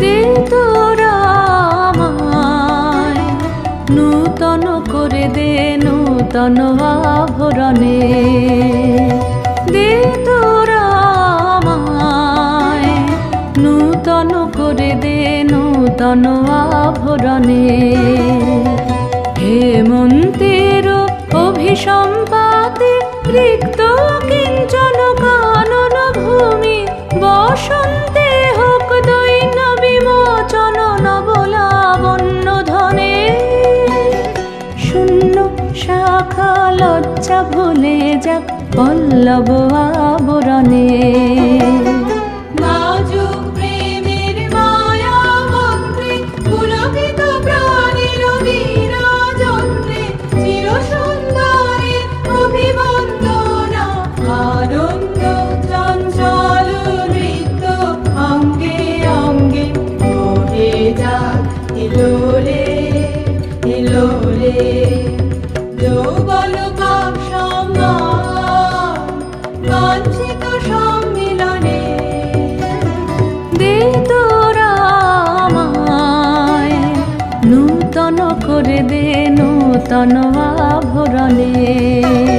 দিন তোরা নূতন করে দে নূতন আভরণে। দে নূতন করে দে নূতন আভরণে। হেমন্তের অভিসম্পাতে রিক্ত লজ্জা ভুলে যাক পল্লব আবরণে। করে দে নূতন আভরণে।